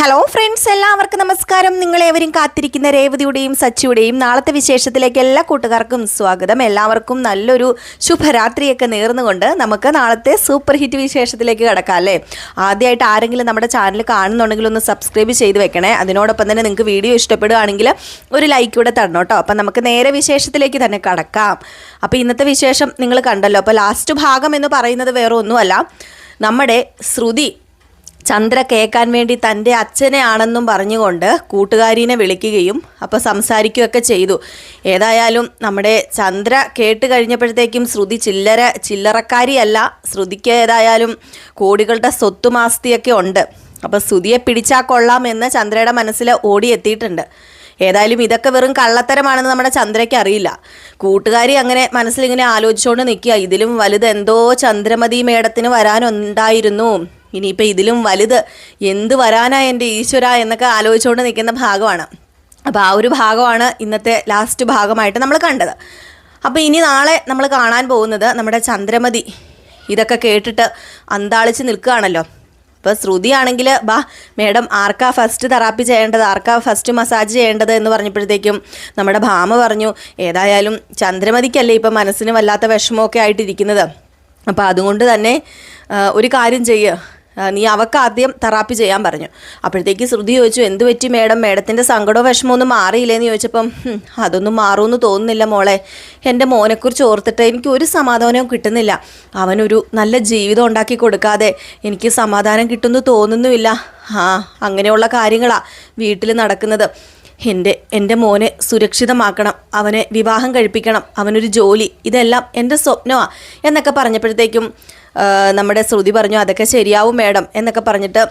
Hello friends എല്ലാവർക്കും നമസ്കാരം. നിങ്ങളേവരും കാത്തിരിക്കുന്ന രേവതിയുടെയും സച്ചിയുടെയും നാളത്തെ വിശേഷത്തിലേക്ക് എല്ലാ കൂട്ടുകാർക്കും സ്വാഗതം. എല്ലാവർക്കും നല്ലൊരു ശുഭരാത്രിയൊക്കെ നേർന്നുകൊണ്ട് നമുക്ക് നാളത്തെ സൂപ്പർ ഹിറ്റ് വിശേഷത്തിലേക്ക് കിടക്കാം അല്ലേ? ആദ്യമായിട്ട് ആരെങ്കിലും നമ്മുടെ ചാനൽ കാണുന്നുണ്ടെങ്കിൽ ഒന്ന് സബ്സ്ക്രൈബ് ചെയ്ത് വെക്കണേ. അതിനോടൊപ്പം തന്നെ നിങ്ങൾക്ക് വീഡിയോ ഇഷ്ടപ്പെടുകയാണെങ്കിൽ ഒരു ലൈക്ക് കൂടെ തരണം കേട്ടോ. അപ്പം നമുക്ക് നേരെ വിശേഷത്തിലേക്ക് തന്നെ കടക്കാം. അപ്പോൾ ഇന്നത്തെ വിശേഷം നിങ്ങൾ കണ്ടല്ലോ. അപ്പോൾ ലാസ്റ്റ് ഭാഗം എന്ന് പറയുന്നത് വേറെ ഒന്നുമല്ല നമ്മുടെ ശ്രുതി ചന്ദ്ര കേൾക്കാൻ വേണ്ടി തന്റെ അച്ഛനെ ആണെന്നും പറഞ്ഞുകൊണ്ട് കൂട്ടുകാരീനെ വിളിക്കുകയും അപ്പോൾ സംസാരിക്കുകയൊക്കെ ചെയ്തു. ഏതായാലും നമ്മുടെ ചന്ദ്ര കേട്ട് കഴിഞ്ഞപ്പോഴത്തേക്കും ശ്രുതി ചില്ലറ ചില്ലറക്കാരിയല്ല. ശ്രുതിക്ക് ഏതായാലും കോടികളുടെ സ്വത്തുമാസ്തിയൊക്കെ ഉണ്ട്. അപ്പോൾ ശ്രുതിയെ പിടിച്ചാൽ കൊള്ളാം എന്ന് ചന്ദ്രയുടെ മനസ്സിൽ ഓടിയെത്തിയിട്ടുണ്ട്. ഏതായാലും ഇതൊക്കെ വെറും കള്ളത്തരമാണെന്ന് നമ്മുടെ ചന്ദ്രയ്ക്ക് അറിയില്ല. കൂട്ടുകാരി അങ്ങനെ മനസ്സിലിങ്ങനെ ആലോചിച്ചുകൊണ്ട് നിൽക്കുക. ഇതിലും വലുത് എന്തോ ചന്ദ്രമതി മേടത്തിന് വരാനുണ്ടായിരുന്നു. ഇനിയിപ്പോൾ ഇതിലും വലുത് എന്ത് വരാനാ എന്റെ ഈശ്വര എന്നൊക്കെ ആലോചിച്ചുകൊണ്ട് നിൽക്കുന്ന ഭാഗമാണ്. അപ്പോൾ ആ ഒരു ഭാഗമാണ് ഇന്നത്തെ ലാസ്റ്റ് ഭാഗമായിട്ട് നമ്മൾ കണ്ടത്. അപ്പോൾ ഇനി നാളെ നമ്മൾ കാണാൻ പോകുന്നത് നമ്മുടെ ചന്ദ്രമതി. ഇതൊക്കെ കേട്ടിട്ട് അന്താളിച്ച് നിൽക്കുകയാണല്ലോ. ശ്രുതി ആണെങ്കിൽ ബാ മേഡം ആർക്കാ ഫസ്റ്റ് തെറാപ്പി ചെയ്യേണ്ടത്? ആർക്കാ ഫസ്റ്റ് മസാജ് ചെയ്യേണ്ടത്? എന്ന് പറഞ്ഞപ്പോഴത്തേക്കും നമ്മുടെ ഭാമ പറഞ്ഞു ഏതായാലും ചന്ദ്രമതിക്കല്ലേ ഇപ്പം മനസ്സിന് വല്ലാത്ത വിഷമമൊക്കെ ആയിട്ടിരിക്കുന്നത്. അപ്പോൾ അതുകൊണ്ട് തന്നെ ഒരു കാര്യം ചെയ്യുക നീ അവക്ക് ആദ്യം തെറാപ്പി ചെയ്യാൻ പറഞ്ഞു. അപ്പോഴത്തേക്ക് ശ്രുതി ചോദിച്ചു എന്ത് പറ്റി മേഡം? മേഡത്തിന്റെ സങ്കടവും വിഷമമൊന്നും മാറിയില്ലേന്ന് ചോദിച്ചപ്പം "ഹും, അതൊന്നും മാറുമെന്ന് തോന്നുന്നില്ല മോളെ. എന്റെ മോനെക്കുറിച്ച് ഓർത്തിട്ട് എനിക്ക് ഒരു സമാധാനവും കിട്ടുന്നില്ല. അവനൊരു നല്ല ജീവിതം ഉണ്ടാക്കി കൊടുക്കാതെ എനിക്ക് സമാധാനം കിട്ടുമെന്ന് തോന്നുന്നുമില്ല. ആ അങ്ങനെയുള്ള കാര്യങ്ങളാണ് വീട്ടിൽ നടക്കുന്നത്. എന്റെ എന്റെ മോനെ സുരക്ഷിതമാക്കണം അവനെ വിവാഹം കഴിപ്പിക്കണം അവനൊരു ജോലി ഇതെല്ലാം എന്റെ സ്വപ്നമാണ് എന്നൊക്കെ പറഞ്ഞപ്പോഴത്തേക്കും നമ്മുടെ ശ്രുതി പറഞ്ഞു അതൊക്കെ ശരിയാവും മേഡം എന്നൊക്കെ പറഞ്ഞിട്ട്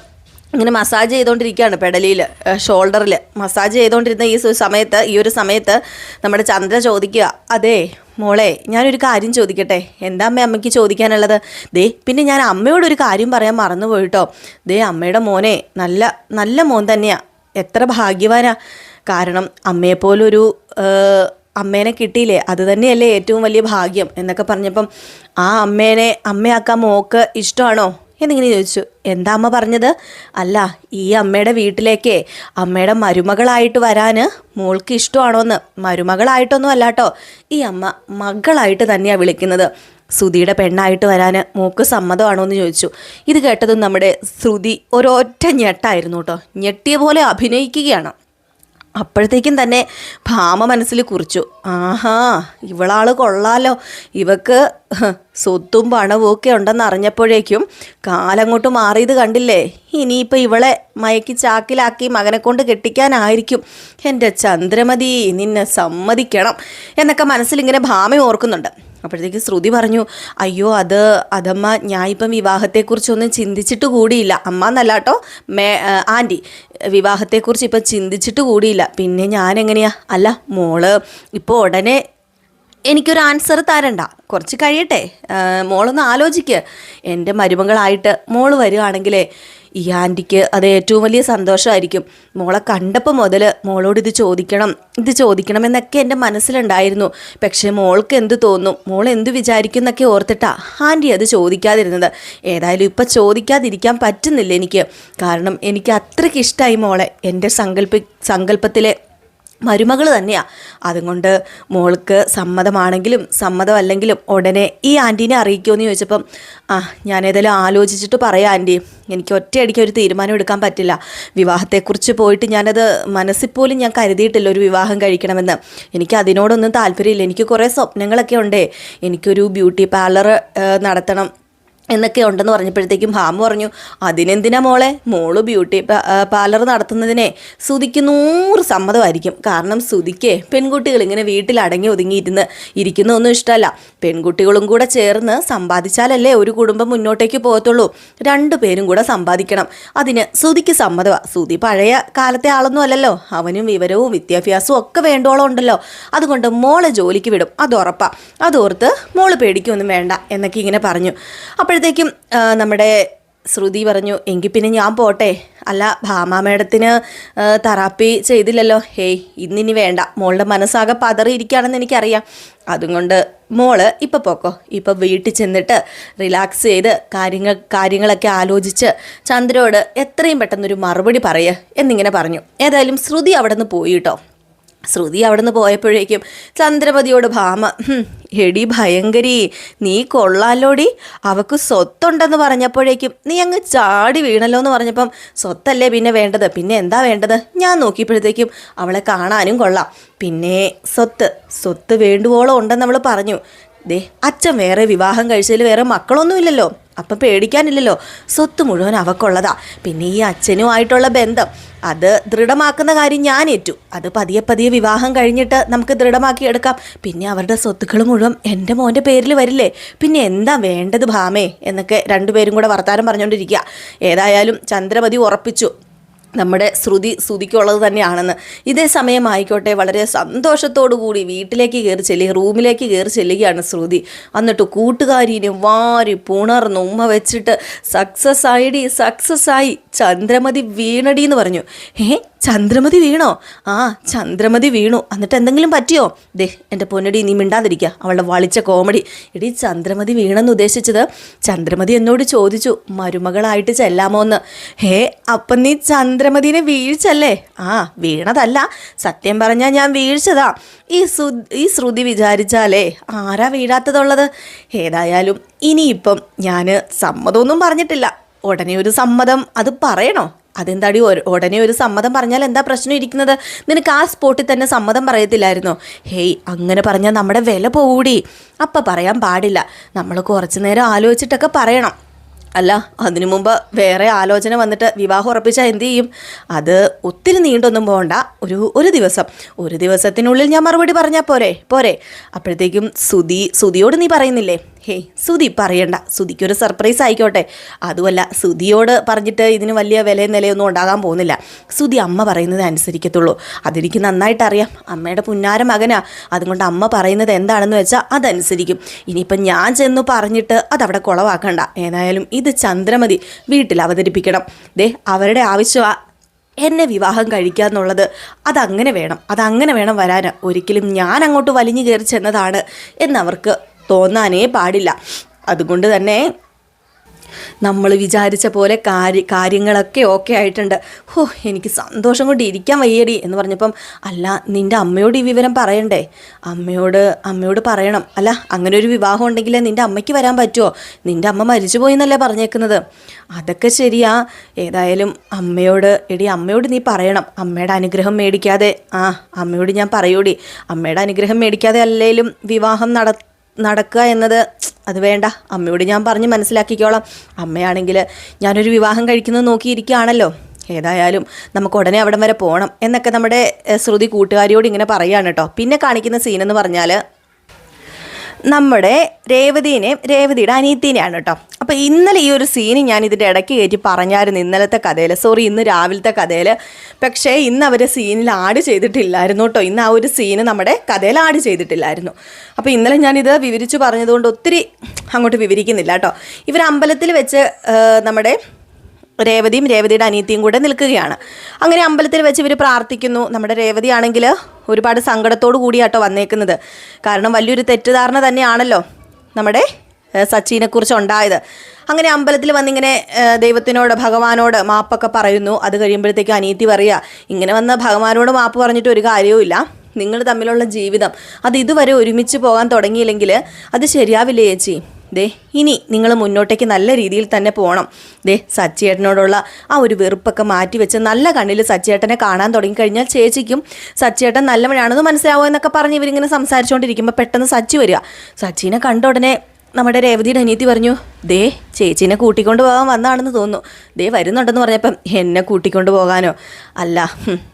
ഇങ്ങനെ മസാജ് ചെയ്തുകൊണ്ടിരിക്കുകയാണ് പെടലിയിൽ ഷോൾഡറിൽ മസാജ് ചെയ്തുകൊണ്ടിരുന്ന ഈ സമയത്ത് ഈ ഒരു സമയത്ത് നമ്മുടെ ചന്ദ്ര ചോദിക്കുക അതെ മോളെ ഞാനൊരു കാര്യം ചോദിക്കട്ടെ? എന്താ അമ്മ അമ്മയ്ക്ക് ചോദിക്കാനുള്ളത്? ദേ പിന്നെ ഞാൻ അമ്മയോടൊരു കാര്യം പറയാൻ മറന്നുപോയിട്ടോ ദേ അമ്മയുടെ മോനെ നല്ല നല്ല മോൻ തന്നെയാണ് എത്ര ഭാഗ്യവാനാ. കാരണം അമ്മയെപ്പോലൊരു അമ്മേനെ കിട്ടിയില്ലേ? അത് തന്നെയല്ലേ ഏറ്റവും വലിയ ഭാഗ്യം എന്നൊക്കെ പറഞ്ഞപ്പം ആ അമ്മേനെ അമ്മയാക്കാൻ മോക്ക് ഇഷ്ടമാണോ? എന്നിങ്ങനെ ചോദിച്ചു. എന്താ അമ്മ പറഞ്ഞത്? അല്ല ഈ അമ്മയുടെ വീട്ടിലേക്ക് അമ്മയുടെ മരുമകളായിട്ട് വരാൻ മോൾക്ക് ഇഷ്ടമാണോന്ന്. മരുമകളായിട്ടൊന്നും അല്ല കേട്ടോ ഈ അമ്മ മകളായിട്ട് തന്നെയാണ് വിളിക്കുന്നത്. ശ്രുതിയുടെ പെണ്ണായിട്ട് വരാൻ മോക്ക് സമ്മതമാണോ എന്ന് ചോദിച്ചു. ഇത് കേട്ടതും നമ്മുടെ ശ്രുതി ഒരൊറ്റ ഞെട്ടായിരുന്നു കേട്ടോ ഞെട്ടിയ പോലെ അഭിനയിക്കുകയാണ്. അപ്പോഴത്തേക്കും തന്നെ ഭാമ മനസ്സിൽ കുറിച്ചു. ആഹാ ഇവളാൾ കൊള്ളാലോ. ഇവക്ക് സ്വത്തും പണവും ഒക്കെ ഉണ്ടെന്ന് അറിഞ്ഞപ്പോഴേക്കും കാലങ്ങോട്ട് മാറിയത് കണ്ടില്ലേ? ഇനിയിപ്പോൾ ഇവളെ മയക്കി ചാക്കിലാക്കി മകനെ കൊണ്ട് കെട്ടിക്കാനായിരിക്കും. എന്റെ ചന്ദ്രമതി നിന്നെ സമ്മതിക്കണം എന്നൊക്കെ മനസ്സിലിങ്ങനെ ഭാമ ഓർക്കുന്നുണ്ട്. അപ്പോഴത്തേക്ക് ശ്രുതി പറഞ്ഞു അയ്യോ അത് അതമ്മ ഞാൻ ഇപ്പം വിവാഹത്തെക്കുറിച്ചൊന്നും ചിന്തിച്ചിട്ട് കൂടിയില്ല. അമ്മ എന്നല്ല കേട്ടോ മേ ആന്റി. വിവാഹത്തെക്കുറിച്ച് ഇപ്പം ചിന്തിച്ചിട്ട് കൂടിയില്ല. പിന്നെ ഞാൻ എങ്ങനെയാ അല്ല മോൾ ഇപ്പോൾ ഉടനെ എനിക്കൊരു ആൻസർ തരണ്ട. കുറച്ച് കഴിയട്ടെ. മോളൊന്ന് ആലോചിക്കുക എന്റെ മരുമകളായിട്ട് മോൾ വരികയാണെങ്കിലേ ഈ ആന്റിക്ക് അത് ഏറ്റവും വലിയ സന്തോഷമായിരിക്കും. മോളെ കണ്ടപ്പോൾ മുതൽ മോളോട് ഇത് ചോദിക്കണം ഇത് ചോദിക്കണം എന്നൊക്കെ എന്റെ മനസ്സിലുണ്ടായിരുന്നു. പക്ഷേ മോൾക്ക് എന്ത് തോന്നും മോൾ എന്ത് വിചാരിക്കും എന്നൊക്കെ ഓർത്തിട്ടാ ആന്റി അത് ചോദിക്കാതിരുന്നത്. ഏതായാലും ഇപ്പം ചോദിക്കാതിരിക്കാൻ പറ്റുന്നില്ല എനിക്ക്. കാരണം എനിക്ക് അത്രയ്ക്ക് ഇഷ്ടമായി മോളെ. എന്റെ സങ്കല്പ സങ്കല്പത്തിലെ മരുമകൾ തന്നെയാണ് അതുകൊണ്ട് മോൾക്ക് സമ്മതമാണെങ്കിലും സമ്മതമല്ലെങ്കിലും ഉടനെ ഈ ആന്റീനെ അറിയിക്കുമെന്ന് ചോദിച്ചപ്പം ആ ഞാനേതായാലും ആലോചിച്ചിട്ട് പറയാം ആന്റി. എനിക്ക് ഒറ്റയടിക്ക് ഒരു തീരുമാനം എടുക്കാൻ പറ്റില്ല. വിവാഹത്തെക്കുറിച്ച് പോയിട്ട് ഞാനത് മനസ്സിൽ പോലും ഞാൻ കരുതിയിട്ടില്ല ഒരു വിവാഹം കഴിക്കണമെന്ന്. എനിക്ക് അതിനോടൊന്നും താല്പര്യമില്ല. എനിക്ക് കുറേ സ്വപ്നങ്ങളൊക്കെ ഉണ്ടേ. എനിക്കൊരു ബ്യൂട്ടി പാർലർ നടത്തണം. എന്നൊക്കെ ഉണ്ടെന്ന് പറഞ്ഞപ്പോഴത്തേക്കും ഭാമ പറഞ്ഞു അതിനെന്തിനാ മോളെ? മോൾ ബ്യൂട്ടി പാർലർ നടത്തുന്നതിനെ സുതിക്ക് നൂറ് സമ്മതമായിരിക്കും. കാരണം സുതിക്ക് പെൺകുട്ടികൾ ഇങ്ങനെ വീട്ടിൽ അടങ്ങി ഒതുങ്ങിയിരുന്ന് ഇരിക്കുന്നതൊന്നും ഇഷ്ടമല്ല. പെൺകുട്ടികളും കൂടെ ചേർന്ന് സമ്പാദിച്ചാലല്ലേ ഒരു കുടുംബം മുന്നോട്ടേക്ക് പോകത്തുള്ളൂ. രണ്ടു പേരും കൂടെ സമ്പാദിക്കണം. അതിന് സുതിക്ക് സമ്മതമാണ് സുതി പഴയ കാലത്തെ ആളൊന്നും അല്ലല്ലോ. അവനും വിവരവും വിദ്യാഭ്യാസവും ഒക്കെ വേണ്ടോളം ഉണ്ടല്ലോ. അതുകൊണ്ട് മോളെ ജോലിക്ക് വിടും. അത് ഉറപ്പാണ് അതോർത്ത് മോൾ പേടിക്കൊന്നും വേണ്ട എന്നൊക്കെ ഇങ്ങനെ പറഞ്ഞു. അപ്പോഴത്തേക്കും നമ്മുടെ ശ്രുതി പറഞ്ഞു എങ്കിൽ പിന്നെ ഞാൻ പോട്ടെ. അല്ല ഭാമ മേഡത്തിന് തെറാപ്പി ചെയ്തില്ലല്ലോ. ഹേയ് ഇന്നിനി വേണ്ട. മോളുടെ മനസ്സാകെ പതറിയിരിക്കുകയാണെന്ന് എനിക്കറിയാം. അതുകൊണ്ട് മോൾ ഇപ്പം പോക്കോ. ഇപ്പം വീട്ടിൽ ചെന്നിട്ട് റിലാക്സ് ചെയ്ത് കാര്യങ്ങൾ കാര്യങ്ങളൊക്കെ ആലോചിച്ച് ചന്ദ്രയോട് എത്രയും പെട്ടെന്നൊരു മറുപടി പറയുക എന്നിങ്ങനെ പറഞ്ഞു. ഏതായാലും ശ്രുതി അവിടെ നിന്ന് പോയി കേട്ടോ. ശ്രുതി അവിടെ നിന്ന് പോയപ്പോഴേക്കും ചന്ദ്രമതിയോട് ഭാമ "ഹും, എടി ഭയങ്കരി നീ കൊള്ളാലോടി അവക്ക് സ്വത്തുണ്ടെന്ന് പറഞ്ഞപ്പോഴേക്കും നീ അങ്ങ് ചാടി വീണല്ലോ എന്ന് പറഞ്ഞപ്പം സ്വത്തല്ലേ പിന്നെ വേണ്ടത് പിന്നെ എന്താ വേണ്ടത്? ഞാൻ നോക്കിയപ്പോഴത്തേക്കും അവളെ കാണാനും കൊള്ളാം. പിന്നെ സ്വത്ത് സ്വത്ത് വേണ്ടുവോളം ഉണ്ടെന്ന് അവൾ പറഞ്ഞു. ദേ അച്ഛൻ വേറെ വിവാഹം കഴിച്ചതിൽ വേറെ മക്കളൊന്നുമില്ലല്ലോ അപ്പം പേടിക്കാനില്ലല്ലോ. സ്വത്ത് മുഴുവൻ അവക്കുള്ളതാ. പിന്നെ ഈ അച്ഛനുമായിട്ടുള്ള ബന്ധം അത് ദൃഢമാക്കുന്ന കാര്യം ഞാൻ ഏറ്റു. അത് പതിയെ പതിയെ വിവാഹം കഴിഞ്ഞിട്ട് നമുക്ക് ദൃഢമാക്കി എടുക്കാം. പിന്നെ അവരുടെ സ്വത്തുക്കൾ മുഴുവൻ എന്റെ മോന്റെ പേരിൽ വരില്ലേ? പിന്നെ എന്താ വേണ്ടത് ഭാമേ? എന്നൊക്കെ രണ്ടുപേരും കൂടെ വർത്താനം പറഞ്ഞുകൊണ്ടിരിക്കുക ഏതായാലും ചന്ദ്രമതി ഉറപ്പിച്ചു. നമ്മുടെ ശ്രുതി ശ്രുതിക്കുള്ളത് തന്നെയാണെന്ന്. ഇതേ സമയമായിക്കോട്ടെ വളരെ സന്തോഷത്തോടു കൂടി വീട്ടിലേക്ക് കയറി ചെല്ലുക റൂമിലേക്ക് കയറി ചെല്ലുകയാണ് ശ്രുതി. എന്നിട്ട് കൂട്ടുകാരിനെ വാരി പുണർന്ന് ഉമ്മ വെച്ചിട്ട് സക്സസ് ആയിടി സക്സസ് ആയി ചന്ദ്രമതി വീണടി എന്ന് പറഞ്ഞു. ഏ ചന്ദ്രമതി വീണോ? ആ ചന്ദ്രമതി വീണു. എന്നിട്ട് എന്തെങ്കിലും പറ്റിയോ? ദേ എന്റെ പൊന്നടി നീ മിണ്ടാതിരിക്കുക അവളുടെ വളിച്ച കോമഡി. എടി ചന്ദ്രമതി വീണെന്ന് ഉദ്ദേശിച്ചത് ചന്ദ്രമതി എന്നോട് ചോദിച്ചു മരുമകളായിട്ട് ചെല്ലാമോ എന്ന് ഹേ അപ്പം നീ ചന്ദ്രമതിനെ വീഴ്ചല്ലേ ആ വീണതല്ല. സത്യം പറഞ്ഞാൽ ഞാൻ വീഴ്ചതാ. ഈ സു ഈ ശ്രുതി വിചാരിച്ചാലേ ആരാ വീഴാത്തതുള്ളത്? ഏതായാലും ഇനിയിപ്പം ഞാൻ സമ്മതമൊന്നും പറഞ്ഞിട്ടില്ല. ഉടനെ ഒരു സമ്മതം അത് പറയണോ? അതെന്താടി ഉടനെ ഒരു സമ്മതം പറഞ്ഞാൽ എന്താ പ്രശ്നം ഇരിക്കുന്നത്? നിനക്ക് ആ സ്പോട്ടിൽ തന്നെ സമ്മതം പറയത്തില്ലായിരുന്നോ? ഹേയ് അങ്ങനെ പറഞ്ഞാൽ നമ്മുടെ വില പോകൂടി. അപ്പം പറയാൻ പാടില്ല. നമ്മൾ കുറച്ച് നേരം ആലോചിച്ചിട്ടൊക്കെ പറയണം. അല്ല അതിനു മുമ്പ് വേറെ ആലോചന വന്നിട്ട് വിവാഹം ഉറപ്പിച്ചാൽ എന്ത് ചെയ്യും? അത് ഒത്തിരി നീണ്ടൊന്നും പോകണ്ട ഒരു ഒരു ദിവസം. ഒരു ദിവസത്തിനുള്ളിൽ ഞാൻ മറുപടി പറഞ്ഞാൽ പോരെ? പോരെ. അപ്പോഴത്തേക്കും സുതി സുതിയോട് നീ പറയുന്നില്ലേ? ഹേയ് സുതി പറയണ്ട. സുതിക്കൊരു സർപ്രൈസ് ആയിക്കോട്ടെ. അതുമല്ല സുതിയോട് പറഞ്ഞിട്ട് ഇതിന് വലിയ വിലയും നിലയൊന്നും ഉണ്ടാകാൻ പോകുന്നില്ല. സുതി അമ്മ പറയുന്നത് അനുസരിക്കത്തുള്ളൂ. അതെനിക്ക് നന്നായിട്ട് അറിയാം. അമ്മയുടെ പുന്നാര മകനാ. അതുകൊണ്ട് അമ്മ പറയുന്നത് എന്താണെന്ന് വെച്ചാൽ അതനുസരിക്കും. ഇനിയിപ്പം ഞാൻ ചെന്ന് പറഞ്ഞിട്ട് അതവിടെ കുളവാക്കണ്ട. ഏതായാലും ഇത് ചന്ദ്രമതി വീട്ടിൽ അവതരിപ്പിക്കണം. ദേ അവരുടെ ആവശ്യമാ എന്നെ വിവാഹം കഴിക്കുക എന്നുള്ളത് അതങ്ങനെ വേണം. അതങ്ങനെ വേണം വരാൻ ഒരിക്കലും ഞാൻ അങ്ങോട്ട് വലിഞ്ഞു കയറി ചെന്നതാണ് എന്നവർക്ക് തോന്നാനേ പാടില്ല. അതുകൊണ്ട് തന്നെ നമ്മൾ വിചാരിച്ച പോലെ കാര്യ കാര്യങ്ങളൊക്കെ ഓക്കെ ആയിട്ടുണ്ട്. ഹോ എനിക്ക് സന്തോഷം കൊണ്ട് ഇരിക്കാൻ വയ്യടി എന്ന് പറഞ്ഞപ്പം അല്ല നിന്റെ അമ്മയോട് ഈ വിവരം പറയണ്ടേ? അമ്മയോട് അമ്മയോട് പറയണം. അല്ല അങ്ങനെ ഒരു വിവാഹം ഉണ്ടെങ്കിൽ നിന്റെ അമ്മയ്ക്ക് വരാൻ പറ്റുമോ നിന്റെ അമ്മ മരിച്ചുപോയി എന്നല്ലേ പറഞ്ഞേക്കുന്നത്. അതൊക്കെ ശരിയാ. ഏതായാലും അമ്മയോട് എടി അമ്മയോട് നീ പറയണം. അമ്മയുടെ അനുഗ്രഹം മേടിക്കാതെ. ആ അമ്മയോട് ഞാൻ പറയൂടി. അമ്മയുടെ അനുഗ്രഹം മേടിക്കാതെ അല്ലേലും വിവാഹം നട നടക്കുക എന്നത് അത് വേണ്ട. അമ്മയോട് ഞാൻ പറഞ്ഞ് മനസ്സിലാക്കിക്കോളാം. അമ്മയാണെങ്കിൽ ഞാനൊരു വിവാഹം കഴിക്കുന്നത് നോക്കിയിരിക്കുകയാണല്ലോ. ഏതായാലും നമുക്ക് ഉടനെ അവിടം വരെ പോകണം എന്നൊക്കെ നമ്മുടെ ശ്രുതി കൂട്ടുകാരിയോട് ഇങ്ങനെ പറയുകയാണ് കേട്ടോ. പിന്നെ കാണിക്കുന്ന സീനെന്ന് പറഞ്ഞാൽ നമ്മുടെ രേവതിനെയും രേവതിയുടെ അനിയത്തിനെയാണ് കേട്ടോ അപ്പോൾ ഇന്നലെ ഈ ഒരു സീന് ഞാൻ ഇതിന്റെ ഇടയ്ക്ക് കയറ്റി പറഞ്ഞായിരുന്നു ഇന്നലത്തെ കഥയിൽ സോറി ഇന്ന് രാവിലത്തെ കഥയിൽ പക്ഷേ ഇന്ന് അവർ സീനിൽ ആഡ് ചെയ്തിട്ടില്ലായിരുന്നു കേട്ടോ ഇന്ന് ആ ഒരു സീന് നമ്മുടെ കഥയിൽ ആഡ് ചെയ്തിട്ടില്ലായിരുന്നു. അപ്പോൾ ഇന്നലെ ഞാനിത് വിവരിച്ചു പറഞ്ഞതുകൊണ്ട് ഒത്തിരി അങ്ങോട്ട് വിവരിക്കുന്നില്ല കേട്ടോ ഇവർ അമ്പലത്തിൽ വെച്ച് നമ്മുടെ രേവതിയും രേവതിയുടെ അനിയത്തിയും കൂടെ നിൽക്കുകയാണ്. അങ്ങനെ അമ്പലത്തിൽ വെച്ച് ഇവർ പ്രാർത്ഥിക്കുന്നു. നമ്മുടെ രേവതി ആണെങ്കിൽ ഒരുപാട് സങ്കടത്തോടു കൂടിയാട്ടോ വന്നേക്കുന്നത്. കാരണം വലിയൊരു തെറ്റിദ്ധാരണ തന്നെയാണല്ലോ നമ്മുടെ സച്ചിനെക്കുറിച്ച് ഉണ്ടായത്. അങ്ങനെ അമ്പലത്തിൽ വന്നിങ്ങനെ ദൈവത്തിനോട് ഭഗവാനോട് മാപ്പൊക്കെ പറയുന്നു. അത് കഴിയുമ്പോഴത്തേക്ക് അനിയത്തി പറയുക ഇങ്ങനെ വന്ന ഭഗവാനോട് മാപ്പ് പറഞ്ഞിട്ട് ഒരു കാര്യവുമില്ല നിങ്ങൾ തമ്മിലുള്ള ജീവിതം അത് ഇതുവരെ ഒരുമിച്ച് പോകാൻ തുടങ്ങിയില്ലെങ്കിൽ അത് ശരിയാവില്ലേ ചേച്ചി? ദേ ഇനി നിങ്ങൾ മുന്നോട്ടേക്ക് നല്ല രീതിയിൽ തന്നെ പോകണം ദേ സച്ചിയേട്ടനോടുള്ള ആ ഒരു വെറുപ്പൊക്കെ മാറ്റിവെച്ച് നല്ല കണ്ണിൽ സച്ചിയേട്ടനെ കാണാൻ തുടങ്ങിക്കഴിഞ്ഞാൽ ചേച്ചിക്കും സച്ചിയേട്ടൻ നല്ലവനാണെന്ന് മനസ്സിലാവുമോ എന്നൊക്കെ പറഞ്ഞ് ഇവരിങ്ങനെ സംസാരിച്ചുകൊണ്ടിരിക്കുമ്പോൾ പെട്ടെന്ന് സച്ചി വരിക. സച്ചിനെ കണ്ട ഉടനെ നമ്മുടെ രേവതിയുടെ അനിയത്തി പറഞ്ഞു ദേ ചേച്ചീനെ കൂട്ടിക്കൊണ്ട് പോകാൻ വന്നാണെന്ന് തോന്നുന്നു. ദേ വരുന്നുണ്ടെന്ന് പറഞ്ഞപ്പം എന്നെ കൂട്ടിക്കൊണ്ട് പോകാനോ? അല്ല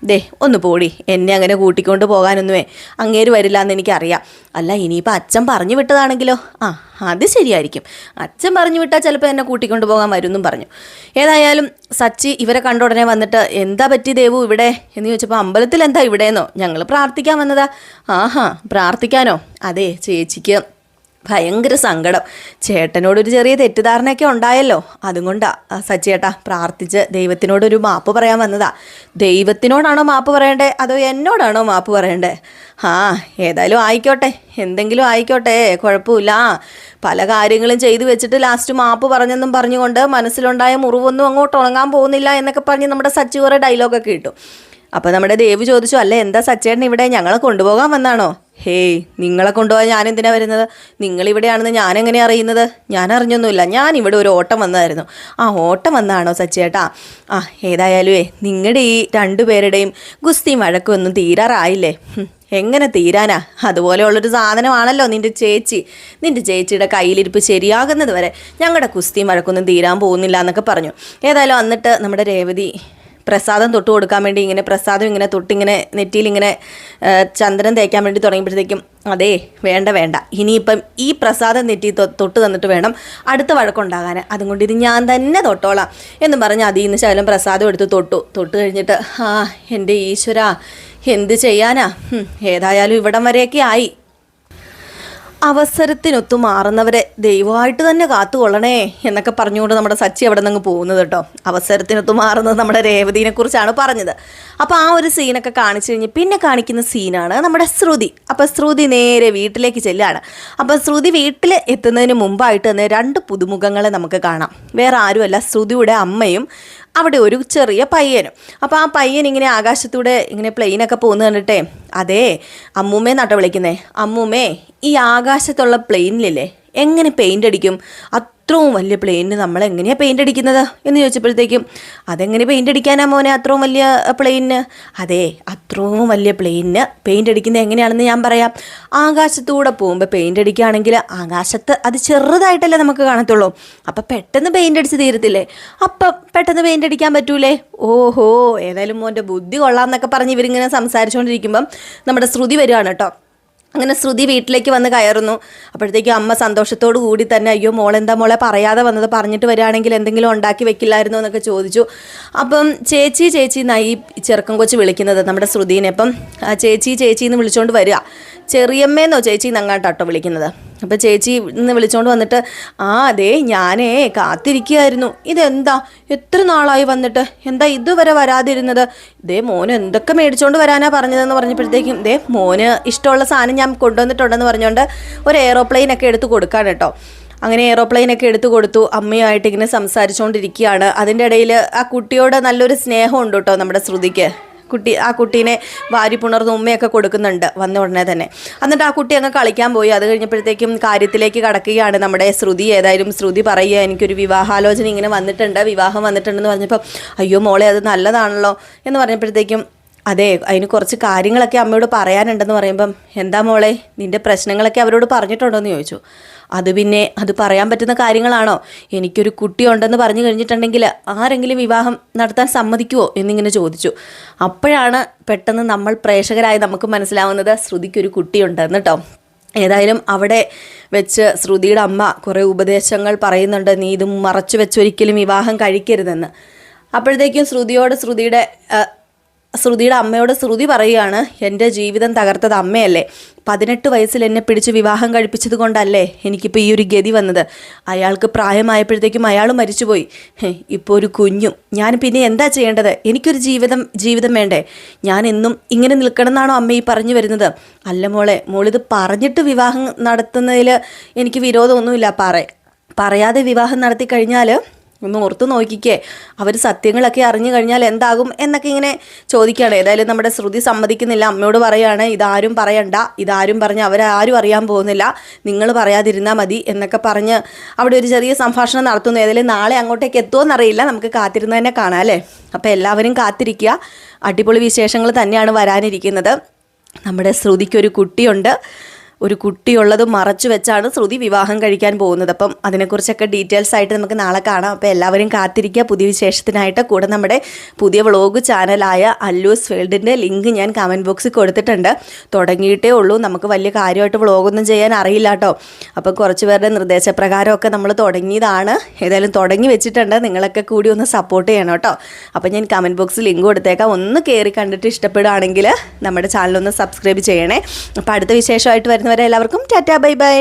ദേ ഒന്ന് പോടി. എന്നെ അങ്ങനെ കൂട്ടിക്കൊണ്ട് പോകാനൊന്നുമേ അങ്ങേര് വരില്ല എന്ന് എനിക്കറിയാം. അല്ല ഇനിയിപ്പോൾ അച്ഛൻ പറഞ്ഞു വിട്ടതാണെങ്കിലോ? ആ അത് ശരിയായിരിക്കും. അച്ഛൻ പറഞ്ഞു വിട്ടാൽ ചിലപ്പോൾ എന്നെ കൂട്ടിക്കൊണ്ട് പോകാൻ വരുമെന്നും പറഞ്ഞു. ഏതായാലും സച്ചി ഇവരെ കണ്ട ഉടനെ വന്നിട്ട് എന്താ പറ്റി ദേവു ഇവിടെ? എന്ന് ചോദിച്ചപ്പോൾ അമ്പലത്തിൽ എന്താ ഇവിടെയെന്നോ? ഞങ്ങൾ പ്രാർത്ഥിക്കാൻ വന്നതാ. ആഹാ പ്രാർത്ഥിക്കാനോ? അതെ ചേച്ചിക്ക് ഭയങ്കര സങ്കടം. ചേട്ടനോടൊരു ചെറിയ തെറ്റിദ്ധാരണയൊക്കെ ഉണ്ടായല്ലോ. അതുകൊണ്ടാ സച്ചേട്ടാ പ്രാർത്ഥിച്ച് ദൈവത്തിനോടൊരു മാപ്പ് പറയാൻ വന്നതാ. ദൈവത്തിനോടാണോ മാപ്പ് പറയണ്ടേ? അതോ എന്നോടാണോ മാപ്പ് പറയണ്ടേ? ആ ഏതായാലും ആയിക്കോട്ടെ. എന്തെങ്കിലും ആയിക്കോട്ടെ കുഴപ്പമില്ല. പല കാര്യങ്ങളും ചെയ്തു വെച്ചിട്ട് ലാസ്റ്റ് മാപ്പ് പറഞ്ഞെന്നും പറഞ്ഞുകൊണ്ട് മനസ്സിലുണ്ടായ മുറിവൊന്നും അങ്ങോട്ട് ഉണങ്ങാൻ പോകുന്നില്ല എന്നൊക്കെ പറഞ്ഞ് നമ്മുടെ സച്ചി കുറേ ഡയലോഗൊക്കെ കിട്ടും അപ്പോൾ നമ്മുടെ ദേവ് ചോദിച്ചു അല്ലേ എന്താ സച്ചേട്ടൻ ഇവിടെ ഞങ്ങളെ കൊണ്ടുപോകാൻ വന്നാണോ? ഹേയ് നിങ്ങളെ കൊണ്ടുപോകാൻ ഞാൻ എന്തിനാ വരുന്നത്? നിങ്ങളിവിടെയാണെന്ന് ഞാൻ എങ്ങനെ അറിയുന്നത്? ഞാൻ അറിഞ്ഞൊന്നുമില്ല. ഞാൻ ഇവിടെ ഒരു ഓട്ടം വന്നതായിരുന്നു. ആ ഓട്ടം വന്നതാണോ സച്ചേട്ടാ ആ ഏതായാലും നിങ്ങളുടെ ഈ രണ്ടുപേരുടെയും ഗുസ്തി മഴക്കൊന്നും തീരാറായില്ലേ? എങ്ങനെ തീരാനാ? അതുപോലെയുള്ളൊരു സാധനമാണല്ലോ നിന്റെ ചേച്ചി. നിന്റെ ചേച്ചിയുടെ കയ്യിലിരിപ്പ് ശരിയാകുന്നത് വരെ ഞങ്ങളുടെ കുസ്തി മഴക്കൊന്നും തീരാൻ പോകുന്നില്ല എന്നൊക്കെ പറഞ്ഞു. ഏതായാലും എന്നിട്ട് നമ്മുടെ രേവതി പ്രസാദം തൊട്ട് കൊടുക്കാൻ വേണ്ടി ഇങ്ങനെ പ്രസാദം ഇങ്ങനെ തൊട്ടിങ്ങനെ നെറ്റിയിൽ ഇങ്ങനെ ചന്ദനം തേക്കാൻ വേണ്ടി തുടങ്ങിയപ്പോഴത്തേക്കും അതേ വേണ്ട വേണ്ട. ഇനിയിപ്പം ഈ പ്രസാദം നെറ്റി തൊട്ട് തന്നിട്ട് വേണം അടുത്ത വഴക്കുണ്ടാകാൻ അതുകൊണ്ട് ഇത് ഞാൻ തന്നെ തൊട്ടോളാം. എന്ന് പറഞ്ഞ് അതിൽ നിന്ന് ശകലം പ്രസാദം എടുത്ത് തൊട്ടു. തൊട്ട് കഴിഞ്ഞിട്ട് ആ എന്റെ ഈശ്വര എന്ത് ചെയ്യാനാ? ഏതായാലും ഇവിടം വരെയൊക്കെ ആയി. അവസരത്തിനൊത്തു മാറുന്നവരെ ദൈവമായിട്ട് തന്നെ കാത്തുകൊള്ളണേ എന്നൊക്കെ പറഞ്ഞുകൊണ്ട് നമ്മുടെ സച്ചി അവിടെ നിന്ന് പോകുന്നത് കേട്ടോ. അവസരത്തിനൊത്തു മാറുന്നത് നമ്മുടെ രേവതിനെ കുറിച്ചാണ് പറഞ്ഞത്. അപ്പോൾ ആ ഒരു സീനൊക്കെ കാണിച്ചു കഴിഞ്ഞ് പിന്നെ കാണിക്കുന്ന സീനാണ് നമ്മുടെ ശ്രുതി. അപ്പോൾ ശ്രുതി നേരെ വീട്ടിലേക്ക് ചെല്ലുകയാണ്. അപ്പോൾ ശ്രുതി വീട്ടിൽ എത്തുന്നതിന് മുമ്പായിട്ട് തന്നെ രണ്ട് പുതുമുഖങ്ങളെ നമുക്ക് കാണാം. വേറെ ആരുമല്ല. ശ്രുതിയുടെ അമ്മയും അവിടെ ഒരു ചെറിയ പയ്യനും. അപ്പോൾ ആ പയ്യൻ ഇങ്ങനെ ആകാശത്തൂടെ ഇങ്ങനെ പ്ലെയിനൊക്കെ പോകുന്നത് കണ്ടിട്ടേ അതെ അമ്മൂമ്മേ നട്ട വിളിക്കുന്നേ? അമ്മൂമ്മേ ഈ ആകാശത്തുള്ള പ്ലെയിനിലില്ലേ എങ്ങനെ പെയിന്റ് അടിക്കും? അത്രയും വലിയ പ്ലെയിനിന് നമ്മൾ എങ്ങനെയാണ് പെയിന്റ് അടിക്കുന്നത് എന്ന് ചോദിച്ചപ്പോഴത്തേക്കും അതെങ്ങനെ പെയിന്റ് അടിക്കാനാ മോനെ അത്രയും വലിയ പ്ലെയിനിന് അതെ അത്രയും വലിയ പ്ലെയിനിന് പെയിന്റ് അടിക്കുന്നത് എങ്ങനെയാണെന്ന് ഞാൻ പറയാം. ആകാശത്തൂടെ പോകുമ്പോൾ പെയിന്റ് അടിക്കുകയാണെങ്കിൽ ആകാശത്ത് അത് ചെറുതായിട്ടല്ലേ നമുക്ക് കാണത്തുള്ളൂ. അപ്പം പെട്ടെന്ന് പെയിന്റ് അടിച്ച് തീരത്തില്ലേ? അപ്പം പെട്ടെന്ന് പെയിന്റ് അടിക്കാൻ പറ്റൂലേ? ഓഹോ ഏതായാലും മോന്റെ ബുദ്ധി കൊള്ളാം എന്നൊക്കെ പറഞ്ഞ് ഇവരിങ്ങനെ സംസാരിച്ചുകൊണ്ടിരിക്കുമ്പം നമ്മുടെ ശ്രുതി വരികയാണ് കേട്ടോ. അങ്ങനെ ശ്രുതി വീട്ടിലേക്ക് വന്ന് കയറുന്നു. അപ്പോഴത്തേക്കും അമ്മ സന്തോഷത്തോടു കൂടി തന്നെ അയ്യോ മോളെന്താ മോളെ പറയാതെ വന്നത്? പറഞ്ഞിട്ട് വരികയാണെങ്കിൽ എന്തെങ്കിലും ഉണ്ടാക്കി വെക്കില്ലായിരുന്നു? എന്നൊക്കെ ചോദിച്ചു. അപ്പം ചേച്ചി ചേച്ചി എന്നായി ചെറുക്കം കൊച്ച് വിളിക്കുന്നത് നമ്മുടെ ശ്രുതിനെ. അപ്പം ചേച്ചി ചേച്ചി എന്ന് വിളിച്ചുകൊണ്ട് വരിക. ചെറിയമ്മേന്നോ ചേച്ചി നങ്ങാട്ടാട്ടോ വിളിക്കുന്നത്. അപ്പോൾ ചേച്ചി ഇന്ന് വിളിച്ചുകൊണ്ട് വന്നിട്ട് ആ അതെ ഞാനേ കാത്തിരിക്കുകയായിരുന്നു. ഇതെന്താ? എത്ര നാളായി വന്നിട്ട്? എന്താ ഇതുവരെ വരാതിരുന്നത്? ഇതേ മോന് എന്തൊക്കെ മേടിച്ചുകൊണ്ട് വരാനാ പറഞ്ഞതെന്ന് പറഞ്ഞപ്പോഴത്തേക്കും ഇതേ മോന് ഇഷ്ടമുള്ള സാധനം ഞാൻ കൊണ്ടുവന്നിട്ടുണ്ടെന്ന് പറഞ്ഞുകൊണ്ട് ഒരു എയ്റോപ്ലെയിൻ ഒക്കെ എടുത്ത് കൊടുക്കാൻ കേട്ടോ. അങ്ങനെ എയറോപ്ലെയിൻ ഒക്കെ എടുത്തു കൊടുത്തു. അമ്മയുമായിട്ട് ഇങ്ങനെ സംസാരിച്ചുകൊണ്ടിരിക്കുകയാണ്. അതിന്റെ ഇടയിൽ ആ കുട്ടിയോട് നല്ലൊരു സ്നേഹമുണ്ട് കേട്ടോ നമ്മുടെ ശ്രുതിക്ക്. കുട്ടി ആ കുട്ടീനെ വാരി പുണർന്ന് ഉമ്മയൊക്കെ കൊടുക്കുന്നുണ്ട് വന്ന ഉടനെ തന്നെ. എന്നിട്ട് ആ കുട്ടി അങ്ങ് കളിക്കാൻ പോയി. അത് കഴിഞ്ഞപ്പോഴത്തേക്കും കാര്യത്തിലേക്ക് കടക്കുകയാണ് നമ്മുടെ ശ്രുതി. ഏതായാലും ശ്രുതി പറയുക എനിക്കൊരു വിവാഹാലോചന ഇങ്ങനെ വന്നിട്ടുണ്ട് വിവാഹം വന്നിട്ടുണ്ടെന്ന് പറഞ്ഞപ്പോൾ അയ്യോ മോളെ അത് നല്ലതാണല്ലോ എന്ന് പറഞ്ഞപ്പോഴത്തേക്കും അതെ അതിന് കുറച്ച് കാര്യങ്ങളൊക്കെ അമ്മയോട് പറയാനുണ്ടെന്ന് പറയുമ്പം എന്താ മോളെ നിന്റെ പ്രശ്നങ്ങളൊക്കെ അവരോട് പറഞ്ഞിട്ടുണ്ടോ എന്ന് ചോദിച്ചു. അത് പിന്നെ അത് പറയാൻ പറ്റുന്ന കാര്യങ്ങളാണോ? എനിക്കൊരു കുട്ടിയുണ്ടെന്ന് പറഞ്ഞു കഴിഞ്ഞിട്ടുണ്ടെങ്കിൽ ആരെങ്കിലും വിവാഹം നടത്താൻ സമ്മതിക്കുമോ എന്നിങ്ങനെ ചോദിച്ചു. അപ്പോഴാണ് പെട്ടെന്ന് നമ്മൾ പ്രേക്ഷകരായി നമുക്ക് മനസ്സിലാവുന്നത് ശ്രുതിക്കൊരു കുട്ടിയുണ്ടെന്ന് കേട്ടോ ഏതായാലും അവിടെ വെച്ച് ശ്രുതിയുടെ അമ്മ കുറേ ഉപദേശങ്ങൾ പറയുന്നുണ്ട് നീ ഇത് മറച്ചു വെച്ചൊരിക്കലും വിവാഹം കഴിക്കരുതെന്ന്. അപ്പോഴത്തേക്കും ശ്രുതിയോട് ശ്രുതിയുടെ ശ്രുതിയുടെ അമ്മയോട് ശ്രുതി പറയുകയാണ് എന്റെ ജീവിതം തകർത്തത് അമ്മയല്ലേ? പതിനെട്ട് വയസ്സിൽ എന്നെ പിടിച്ച് വിവാഹം കഴിപ്പിച്ചത് കൊണ്ടല്ലേ എനിക്കിപ്പോൾ ഈ ഒരു ഗതി വന്നത്? അയാൾക്ക് പ്രായമായപ്പോഴത്തേക്കും അയാൾ മരിച്ചുപോയി. ഇപ്പോൾ ഒരു കുഞ്ഞും. ഞാൻ പിന്നെ എന്താ ചെയ്യേണ്ടത്? എനിക്കൊരു ജീവിതം ജീവിതം വേണ്ടേ? ഞാൻ എന്നും ഇങ്ങനെ നിൽക്കണം എന്നാണോ അമ്മ ഈ പറഞ്ഞു വരുന്നത്? അല്ല മോളെ മോളിത് പറഞ്ഞിട്ട് വിവാഹം നടത്തുന്നതിൽ എനിക്ക് വിരോധമൊന്നുമില്ല. പറ പറയാതെ വിവാഹം നടത്തി കഴിഞ്ഞാൽ ഒന്ന് ഓർത്ത് നോക്കിക്കേ. അവർ സത്യങ്ങളൊക്കെ അറിഞ്ഞു കഴിഞ്ഞാൽ എന്താകും എന്നൊക്കെ ഇങ്ങനെ ചോദിക്കുകയാണ്. ഏതായാലും നമ്മുടെ ശ്രുതി സമ്മതിക്കുന്നില്ല. അമ്മയോട് പറയാണ് ഇതാരും പറയണ്ട. ഇതാരും പറഞ്ഞ് അവരാരും അറിയാൻ പോകുന്നില്ല. നിങ്ങൾ പറയാതിരുന്നാൽ മതി എന്നൊക്കെ പറഞ്ഞ് അവിടെ ഒരു ചെറിയ സംഭാഷണം നടത്തുന്നു. ഏതായാലും നാളെ അങ്ങോട്ടേക്ക് എത്തുമോ എന്നറിയില്ല നമുക്ക് കാത്തിരുന്ന് തന്നെ കാണാം അല്ലേ? അപ്പോൾ എല്ലാവരും കാത്തിരിക്കുക. അടിപൊളി വിശേഷങ്ങൾ തന്നെയാണ് വരാനിരിക്കുന്നത്. നമ്മുടെ ശ്രുതിക്കൊരു കുട്ടിയുണ്ട്. ഒരു കുട്ടിയുള്ളത് മറച്ചു വെച്ചാണ് ശ്രുതി വിവാഹം കഴിക്കാൻ പോകുന്നത്. അപ്പം അതിനെക്കുറിച്ചൊക്കെ ഡീറ്റെയിൽസ് ആയിട്ട് നമുക്ക് നാളെ കാണാം. അപ്പോൾ എല്ലാവരും കാത്തിരിക്കുക. പുതിയ വിശേഷത്തിനായിട്ട് കൂടെ നമ്മുടെ പുതിയ വ്ളോഗ് ചാനലായ അല്ലൂസ് വേൾഡിന്റെ ലിങ്ക് ഞാൻ കമന്റ് ബോക്സിൽ കൊടുത്തിട്ടുണ്ട്. തുടങ്ങിയിട്ടേ ഉള്ളൂ. നമുക്ക് വലിയ കാര്യമായിട്ട് വ്ളോഗൊന്നും ചെയ്യാൻ അറിയില്ല കേട്ടോ. അപ്പം കുറച്ച് പേരുടെ നിർദ്ദേശപ്രകാരമൊക്കെ നമ്മൾ തുടങ്ങിയതാണ്. ഏതായാലും തുടങ്ങി വെച്ചിട്ടുണ്ട്. നിങ്ങളൊക്കെ കൂടി ഒന്ന് സപ്പോർട്ട് ചെയ്യണം കേട്ടോ. അപ്പം ഞാൻ കമന്റ് ബോക്സിൽ ലിങ്ക് കൊടുത്തേക്കാം. ഒന്ന് കയറി കണ്ടിട്ട് ഇഷ്ടപ്പെടുകയാണെങ്കിൽ നമ്മുടെ ചാനലൊന്ന് സബ്സ്ക്രൈബ് ചെയ്യണേ. അപ്പോൾ അടുത്ത വിശേഷമായിട്ട് വരുന്നവരെ എല്ലാവർക്കും ടാറ്റാ ബൈ ബൈ.